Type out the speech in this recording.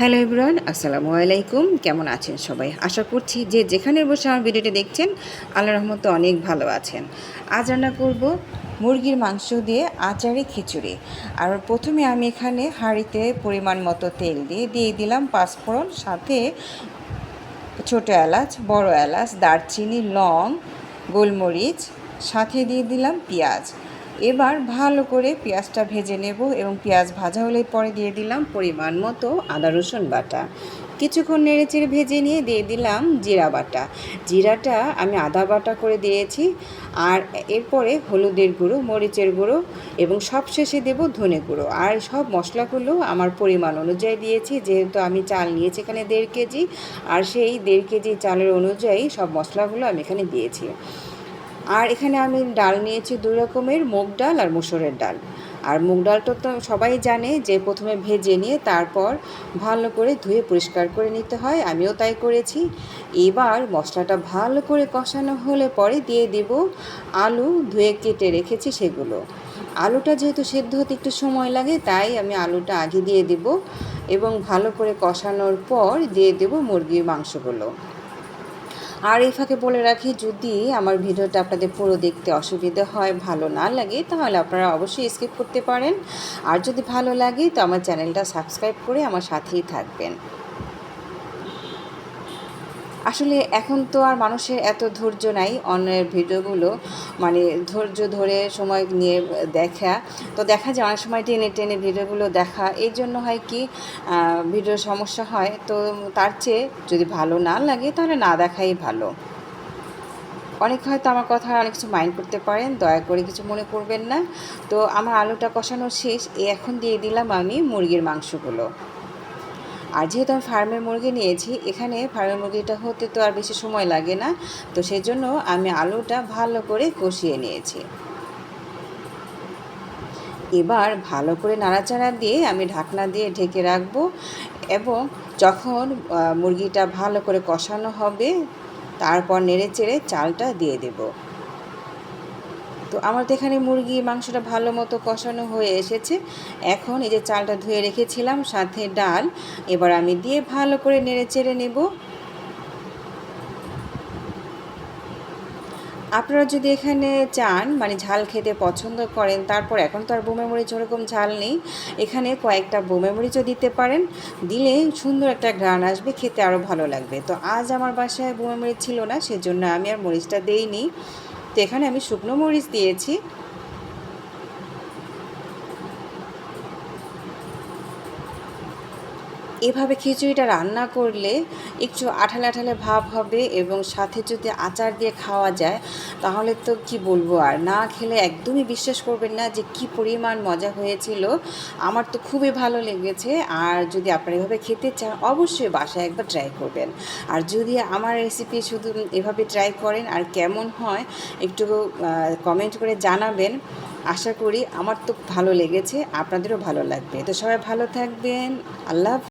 Hello Ibran আসসালামু আলাইকুম। কেমন আছেন সবাই? আশা করছি যে যেখানে বসে আমার ভিডিওটি দেখছেন আল্লাহ রহমতে অনেক ভালো আছেন। আজ রান্না করব মুরগির মাংস দিয়ে আচারি খিচুড়ি। আর প্রথমে আমি এখানে হাঁড়িতে পরিমাণ মতো তেল দিয়ে দিয়ে দিলাম পাঁচফোড়ন, সাথে ছোটো এলাচ, বড় এলাচ, দারচিনি, লং, গোলমরিচ, সাথে দিয়ে দিলাম পেঁয়াজ। এবার ভালো করে পেঁয়াজটা ভেজে নেব এবং পেঁয়াজ ভাজা হলে পরে দিয়ে দিলাম পরিমাণ মতো আদা, রসুন বাটা। কিছুক্ষণ নেড়ে চেড়ে ভেজে নিয়ে দিয়ে দিলাম জিরা বাটা। জিরাটা আমি আদা বাটা করে দিয়েছি আর এরপরে হলুদের গুঁড়ো, মরিচের গুঁড়ো এবং সব শেষে দেবো ধনে গুঁড়ো। আর সব মশলাগুলো আমার পরিমাণ অনুযায়ী দিয়েছি, যেহেতু আমি চাল নিয়েছি এখানে দেড় কেজি। আর সেই দেড় কেজি চালের অনুযায়ী সব মশলাগুলো আমি এখানে দিয়েছি। আর এখানে আমি ডাল নিয়েছি দুই রকমের, মুগ ডাল আর মুসুরের ডাল। আর মুগ ডালটা তো সবাই জানে যে প্রথমে ভেজে নিয়ে তারপর ভালো করে ধুয়ে পরিষ্কার করে নিতে হয়। আমিও তাই করেছি। এবার মশলাটা ভালো করে কষানো হলে পরে দিয়ে দেব আলু ধুয়ে কেটে রেখেছি সেগুলো। আলুটা যেহেতু সেদ্ধ হতে একটু সময় লাগে, তাই আমি আলুটা আগে দিয়ে দেব এবং ভালো করে কষানোর পর দিয়ে দেব মুরগির মাংসগুলো। আর এই ফাঁকে বলে রাখি, যদি আমার ভিডিওটা আপনাদের পুরো দেখতে অসুবিধে হয়, ভালো না লাগে, তাহলে আপনারা অবশ্যই স্কিপ করতে পারেন। আর যদি ভালো লাগে, তো আমার চ্যানেলটা সাবস্ক্রাইব করে আমার সাথেই থাকবেন। আসলে এখন তো আর মানুষের এত ধৈর্য নাই অন্যের ভিডিওগুলো মানে ধৈর্য ধরে সময় নিয়ে দেখা। তো দেখা যায় অনেক সময় টেনে টেনে ভিডিওগুলো দেখা। এই জন্য হয় কি ভিডিওর সমস্যা হয়। তো তার চেয়ে যদি ভালো না লাগে তাহলে না দেখাই ভালো। অনেক হয়তো আমার কথা অনেক কিছু মাইন্ড করতে পারেন, দয়া করে কিছু মনে করবেন না। তো আমার আলুটা কষানো শেষ এখন দিয়ে দিলাম আমি মুরগির মাংসগুলো। আর যেহেতু আমি ফার্মের মুরগি নিয়েছি, এখানে ফার্মের মুরগিটা হতে তো আর বেশি সময় লাগে না। তো সেই জন্য আমি আলুটা ভালো করে কষিয়ে নিয়েছি। এবার ভালো করে নাড়াচাড়া দিয়ে আমি ঢাকনা দিয়ে ঢেকে রাখব এবং যখন মুরগিটা ভালো করে কষানো হবে, তারপর নেড়ে চেড়ে চালটা দিয়ে দেবো। তো আমার তো এখানে মুরগি, মাংসটা ভালো মতো কষানো হয়ে এসেছে। এখন এই যে চালটা ধুয়ে রেখেছিলাম, সাথে ডাল। এবার আমি দিয়ে ভালো করে নেড়ে চেড়ে নেব। আপনারা যদি এখানে চান মানে ঝাল খেতে পছন্দ করেন, তারপর এখন তো আর বোমে মরিচ ওরকম ঝাল নেই। এখানে কয়েকটা বোমে মরিচও দিতে পারেন। দিলে সুন্দর একটা গ্রান আসবে, খেতে আরও ভালো লাগবে। তো আজ আমার বাসায় বোমে মরিচ ছিল না, সেজন্য আমি আর মরিচটা দেইনি। তো এখানে আমি শুকনো মরিচ দিয়েছি। এভাবে খিচুড়িটা রান্না করলে একটু আঠালে আঠালে ভাব হবে এবং সাথে যদি আচার দিয়ে খাওয়া যায়, তাহলে তো কি বলব আর? না খেলে একদমই বিশ্বাস করবেন না যে কি পরিমাণ মজা হয়েছিল। আমার তো খুবই ভালো লেগেছে আর যদি আপনারা এভাবে খেতে চান, অবশ্যই বাসায় একবার ট্রাই করবেন। আর যদি আমার রেসিপি শুধু এভাবে ট্রাই করেন আর কেমন হয়, একটু কমেন্ট করে জানাবেন। আশা করি আমার তো ভালো লেগেছে, আপনাদেরও ভালো লাগবে। তো সবাই ভালো থাকবেন, আল্লাহ